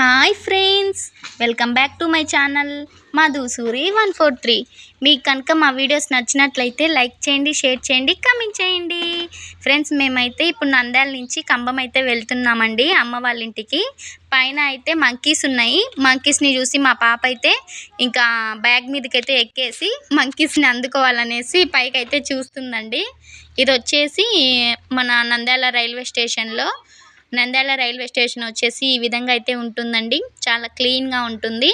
Hi friends welcome back to my channel Madhusuri one four three. మీకు కనుక మా videos నచ్చినట్లయితే లైక్ చేయండి షేర్ చేయండి కమెంట్ చేయండి. ఫ్రెండ్స్ మేమైతే ఇప్పుడు నంద్యాల నుంచి కంబం అయితే వెళ్తున్నామండి అమ్మ వాళ్ళ ఇంటికి. పైన అయితే మంకీస్ ఉన్నాయి. మంకీస్ని చూసి మా పాప అయితే ఇంకా బ్యాగ్ మీదకైతే ఎక్కేసి మంకీస్ని అందుకోవాలనేసి పైకి అయితే చూస్తుందండి. ఇది వచ్చేసి మన నంద్యాల రైల్వే స్టేషన్లో నంద్యాల రైల్వే స్టేషన్ వచ్చేసి ఈ విధంగా అయితే ఉంటుందండి. చాలా క్లీన్గా ఉంటుంది.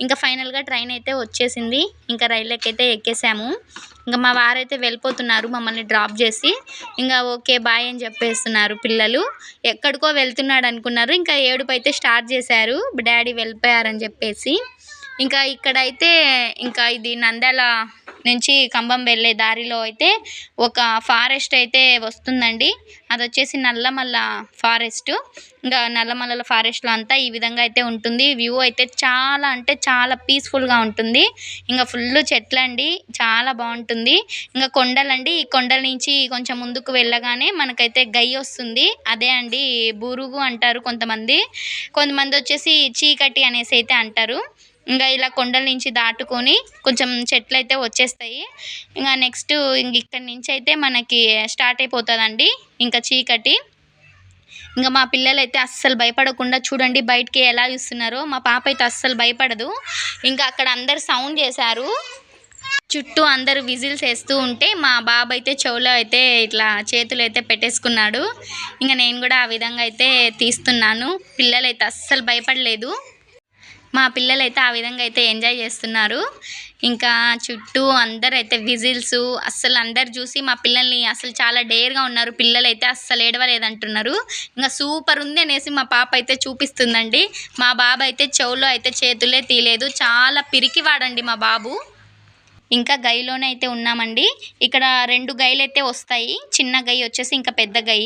ఇంకా ఫైనల్గా ట్రైన్ అయితే వచ్చేసింది. ఇంకా రైల్లోకి అయితే ఎక్కేసాము. ఇంకా మా వారైతే వెళ్ళిపోతున్నారు మమ్మల్ని డ్రాప్ చేసి. ఇంకా ఓకే బాయ్ అని చెప్పేస్తున్నారు పిల్లలు. ఎక్కడికో వెళ్తున్నాడు అనుకున్నారు. ఇంకా ఏడుపు అయితే స్టార్ట్ చేశారు. డాడీ వెళ్ళిపోయారని చెప్పేసి. ఇంకా ఇక్కడైతే ఇంకా ఇది నంద్యాల నుంచి కంబం వెళ్ళే దారిలో అయితే ఒక ఫారెస్ట్ అయితే వస్తుందండి. అది వచ్చేసి నల్లమల్ల ఫారెస్ట్. ఇంకా నల్లమల్లల ఫారెస్ట్లో అంతా ఈ విధంగా అయితే ఉంటుంది. వ్యూ అయితే చాలా అంటే చాలా పీస్ఫుల్గా ఉంటుంది. ఇంకా ఫుల్ చెట్లండి. చాలా బాగుంటుంది. ఇంకా కొండలండి. ఈ కొండల నుంచి కొంచెం ముందుకు వెళ్ళగానే మనకైతే గై వస్తుంది. అదే అండి బూరుగు అంటారు కొంతమంది. కొంతమంది వచ్చేసి చీకటి అనేసి అయితే అంటారు. ఇంకా ఇలా కొండల నుంచి దాటుకొని కొంచెం చెట్లు అయితే వచ్చేస్తాయి. ఇంకా నెక్స్ట్ ఇంక ఇక్కడి నుంచి అయితే మనకి స్టార్ట్ అయిపోతుందండి. ఇంకా చీకటి. ఇంకా మా పిల్లలు అయితే అస్సలు భయపడకుండా చూడండి బయటికి ఎలా చూస్తున్నారో. మా పాప అయితే అస్సలు భయపడదు. ఇంకా అక్కడ అందరు సౌండ్ చేశారు. చుట్టూ అందరూ విజిల్స్ వేస్తూ ఉంటే మా బాబు అయితే చెవులో అయితే ఇట్లా చేతులు అయితే పెట్టేసుకున్నాడు. ఇంకా నేను కూడా ఆ విధంగా అయితే తీస్తున్నాను. పిల్లలు అయితే అస్సలు భయపడలేదు. మా పిల్లలు అయితే ఆ విధంగా అయితే ఎంజాయ్ చేస్తున్నారు. ఇంకా చుట్టూ అందరు అయితే విజిల్స్ అస్సలు అందరు చూసి మా పిల్లల్ని అసలు చాలా డేర్గా ఉన్నారు. పిల్లలు అయితే అస్సలు ఏడవలేదంటున్నారు. ఇంకా సూపర్ ఉంది అనేసి మా పాప అయితే చూపిస్తుందండి. మా బాబు అయితే చెవులో అయితే చేతులే తీయలేదు. చాలా పిరికి వాడండి మా బాబు. ఇంకా గైలోనే అయితే ఉన్నామండి. ఇక్కడ రెండు గైలు అయితే వస్తాయి. చిన్న గై వచ్చేసి ఇంకా పెద్ద గై.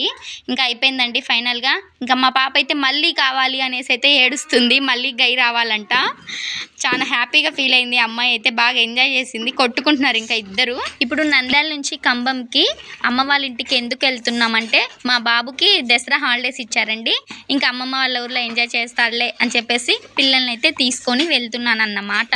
ఇంకా అయిపోయిందండి ఫైనల్గా. ఇంకా మా పాప అయితే మళ్ళీ కావాలి అనేసి అయితే ఏడుస్తుంది. మళ్ళీ గై రావాలంట. చాలా హ్యాపీగా ఫీల్ అయింది. అమ్మాయి అయితే బాగా ఎంజాయ్ చేసింది. కొట్టుకుంటున్నారు ఇంకా ఇద్దరు. ఇప్పుడు నంద్యాల నుంచి కంబంకి అమ్మ వాళ్ళ ఇంటికి ఎందుకు వెళ్తున్నామంటే మా బాబుకి దసరా హాలిడేస్ ఇచ్చారండి. ఇంకా అమ్మమ్మ వాళ్ళ ఊర్లో ఎంజాయ్ చేస్తాడులే అని చెప్పేసి పిల్లల్ని అయితే తీసుకొని వెళ్తున్నాను అన్నమాట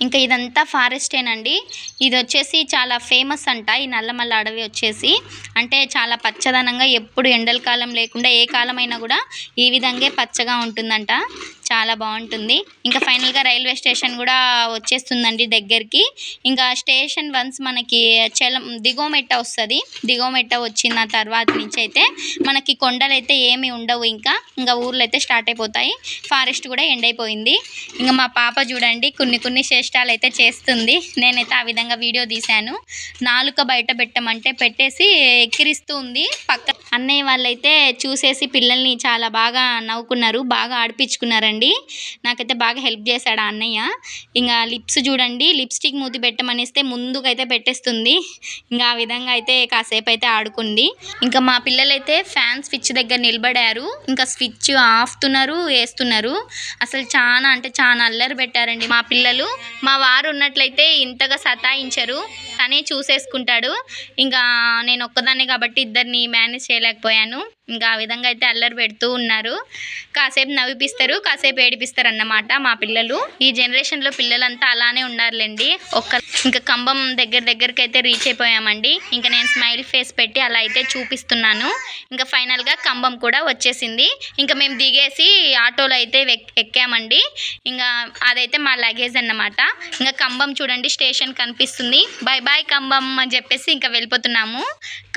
ఇంకా ఇదంతా ఫారెస్టేనండి ఇది వచ్చేసి చాలా ఫేమస్ అంట. ఈ నల్లమల్ల అడవి వచ్చేసి. అంటే చాలా పచ్చదనంగా ఎప్పుడు ఎండల కాలం లేకుండా ఏ కాలమైనా కూడా ఈ విధంగా పచ్చగా ఉంటుందంట. చాలా బాగుంటుంది. ఇంకా ఫైనల్గా రైల్వే స్టేషన్ కూడా వచ్చేస్తుందండి దగ్గరికి. ఇంకా స్టేషన్ వన్స్ మనకి చలం దిగోమెట్ట వస్తుంది. దిగోమెట్ట వచ్చిన తర్వాత నుంచి అయితే మనకి కొండలు అయితే ఏమి ఉండవు ఇంకా. ఇంకా ఊర్లు అయితే స్టార్ట్ అయిపోతాయి. ఫారెస్ట్ కూడా ఎండ్ అయిపోయింది. ఇంకా మా పాప చూడండి కొన్ని కొన్ని చేష్టాలు అయితే చేస్తుంది. నేనైతే ఆ విధంగా వీడియో తీశాను. నాలుక బయట పెట్టమంటే పెట్టేసి ఎక్కిరిస్తూ ఉంది. పక్క అన్నయ్య వాళ్ళైతే చూసేసి పిల్లల్ని చాలా బాగా నవ్వుకున్నారు బాగా ఆడిపించుకున్నారండి. నాకైతే బాగా హెల్ప్ చేశాడు ఆ అన్నయ్య. ఇంకా లిప్స్ చూడండి. లిప్స్టిక్ మూతి పెట్టమనిస్తే ముందుకైతే పెట్టేస్తుంది. ఇంకా ఆ విధంగా అయితే కాసేపు అయితే ఆడుకుంది. ఇంకా మా పిల్లలైతే ఫ్యాన్ స్విచ్ దగ్గర నిలబడారు. ఇంకా స్విచ్ ఆఫ్తున్నారు వేస్తున్నారు. అసలు చాలా అంటే చాలా అల్లరి పెట్టారండి మా పిల్లలు. మా వారు ఉన్నట్లయితే ఇంతగా సతాయించరు. తనే చూసేసుకుంటాడు. ఇంకా నేను ఒక్కదాన్నే కాబట్టి ఇద్దరిని మేనేజ్ చేయలేకపోయాను. ఇంకా ఆ విధంగా అయితే అల్లరి పెడుతూ ఉన్నారు. కాసేపు నవ్విపిస్తారు కాసేపు ఏడిపిస్తారు అన్నమాట మా పిల్లలు. ఈ జనరేషన్లో పిల్లలంతా అలానే ఉన్నారులేండి ఒక్క ఇంకా కంబం దగ్గర దగ్గరికి అయితే రీచ్ అయిపోయామండి. ఇంకా నేను స్మైల్ ఫేస్ పెట్టి అలా అయితే చూపిస్తున్నాను. ఇంకా ఫైనల్గా కంబం కూడా వచ్చేసింది. ఇంకా మేము దిగేసి ఆటోలో అయితే ఎక్కామండి. ఇంకా అదైతే మా లగేజ్ అన్నమాట. ఇంకా కంబం చూడండి స్టేషన్ కనిపిస్తుంది. బాయ్ బాయ్ కంబం అని చెప్పేసి ఇంకా వెళ్ళిపోతున్నాము.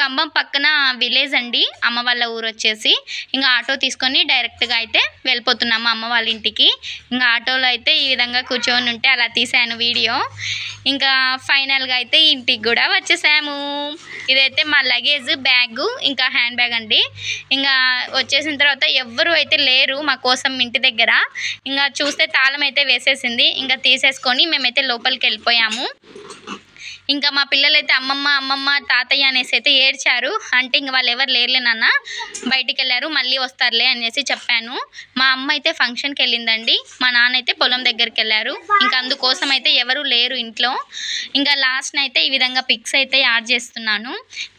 కంబం పక్కన విలేజ్ అండి. అమ్మ వాళ్ళ ఊరు వచ్చేసి ఇంకా ఆటో తీసుకొని డైరెక్ట్గా అయితే వెళ్ళిపోతున్నాము అమ్మ వాళ్ళ ఇంటికి. ఇంకా ఆటోలో అయితే ఈ విధంగా కూర్చొని ఉంటే అలా తీసాను వీడియో. ఇంకా ఫైనల్గా అయితే ఇంటికి కూడా వచ్చేసాము. ఇదైతే మా లగేజ్ బ్యాగ్ ఇంకా హ్యాండ్ బ్యాగ్ అండి. ఇంకా వచ్చేసిన తర్వాత ఎవ్వరు అయితే లేరు మా కోసం ఇంటి దగ్గర. ఇంకా చూస్తే తాళం అయితే వేసేసింది. ఇంకా తీసేసుకొని మేమైతే లోపలికి వెళ్ళిపోయాము. ఇంకా మా పిల్లలైతే అమ్మమ్మ అమ్మమ్మ తాతయ్య అనేసి అయితే ఏడ్చారు. అంటే ఇంక వాళ్ళు ఎవరు లేరులే నాన్న. బయటికి వెళ్ళారు మళ్ళీ వస్తారులే అనేసి చెప్పాను. మా అమ్మ అయితే ఫంక్షన్కి వెళ్ళిందండి. మా నాన్న అయితే పొలం దగ్గరికి వెళ్ళారు ఇంకా అందుకోసం అయితే ఎవరు లేరు ఇంట్లో. ఇంకా లాస్ట్ అయితే ఈ విధంగా పిక్స్ అయితే యాడ్ చేస్తున్నాను.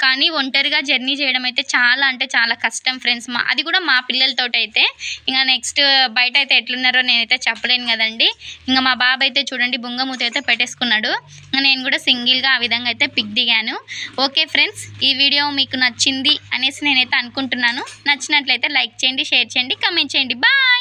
కానీ ఒంటరిగా జర్నీ చేయడం అయితే చాలా అంటే చాలా కష్టం ఫ్రెండ్స్ మా అది కూడా మా పిల్లలతో అయితే. ఇంకా నెక్స్ట్ బయట అయితే ఎట్లున్నారో నేనైతే చెప్పలేను కదండి. ఇంకా మా బాబు అయితే చూడండి బుంగమూతి అయితే పెట్టేసుకున్నాడు. ఇంకా నేను కూడా సింగిల్ ఫుల్గా ఆ విధంగా అయితే పిక్ దిగాను. ఓకే ఫ్రెండ్స్ ఈ వీడియో మీకు నచ్చింది అనేసి నేనైతే అనుకుంటున్నాను. నచ్చినట్లయితే లైక్ చేయండి షేర్ చేయండి కమెంట్ చేయండి. బాయ్!